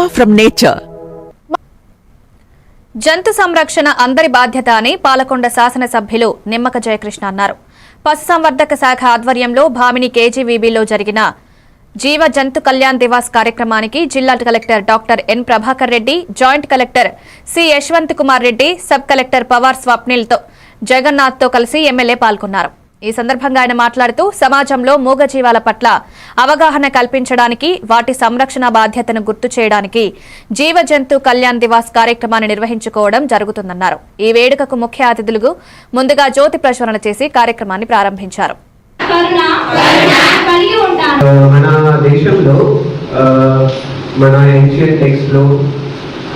Veda from nature. జంతు సంరక్షణ అందరి బాధ్యత అని పాలకొండ శాసనసభ్యులు నిమ్మక జయకృష్ణ అన్నారు పశుసంవర్ధక శాఖ ఆధ్వర్యంలో భామిని కేజీవీబీలో జరిగిన జీవ జంతు కళ్యాణ్ దివాస్ కార్యక్రమానికి జిల్లా collector doctor N Prabhakar Reddy joint collector C Yashwant Kumar Reddy sub collector Pawar స్వప్నిల్తో జగన్నాథ్తో కలిసి ఎమ్మెల్యే పాల్గొన్నారు ఈ సందర్భంగా ఆయన మాట్లాడుతూ సమాజంలో మూగజీవాల పట్ల అవగాహన కల్పించడానికి వాటి సంరక్షణ బాధ్యతను గుర్తు చేయడానికి జీవ జంతు కళ్యాణ్ దివాస్ కార్యక్రమాన్ని నిర్వహించుకోవడం జరుగుతుందన్నారు. ఈ వేడుకకు ముఖ్య అతిథులు ముందుగా జ్యోతి ప్రజ్వలన చేసి కార్యక్రమాన్ని ప్రారంభించారు. కరుణ కలిగి ఉంటాను మన దేశంలో ఆ, మన ancient టెక్స్ట్లో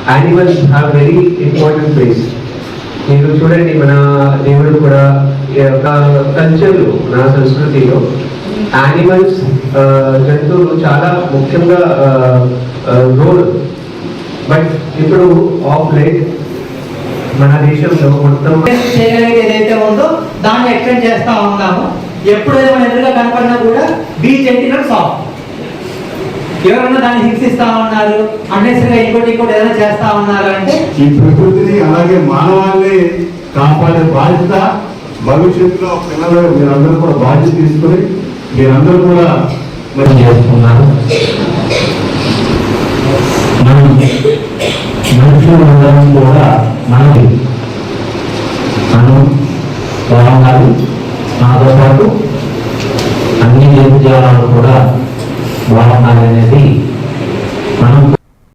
animals have very important place మీరు చూడండి మన దేవుడు కూడా ఈ యొక్క కల్చర్లో మన సంస్కృతిలో యానిమల్స్ జంతువులు చాలా ముఖ్యంగా రోల్ బట్ ఇప్పుడు ఆఫ్ లైట్ మన దేశంలో మొత్తం ఏదైతే ఉందో దాన్ని ఎక్స్టెండ్ చేస్తా ఉన్నాము. ఎప్పుడైతే మన ఎదురుగా కనపడినా కూడా బీ జెంటిల్ సాఫ్ట్ ఎవరన్నా దాన్ని హింసిస్తా ఉన్నారు అన్నెసరిగా ఇంకోటి ఇంకోటి ఏదైనా చేస్తా ఉన్నారు అంటే? ఈ ప్రకృతిని అలాగే మానవాన్ని కాపాడే బాధ్యత భవిష్యత్తులో పిల్లలు మీరందరూ కూడా బాధ్యత తీసుకుని మీరందరూ కూడా మరి చేస్తున్నారు. మనం మనుషులందరం కూడా మనది మనం బాగున్నారు. భావన అనేది మనం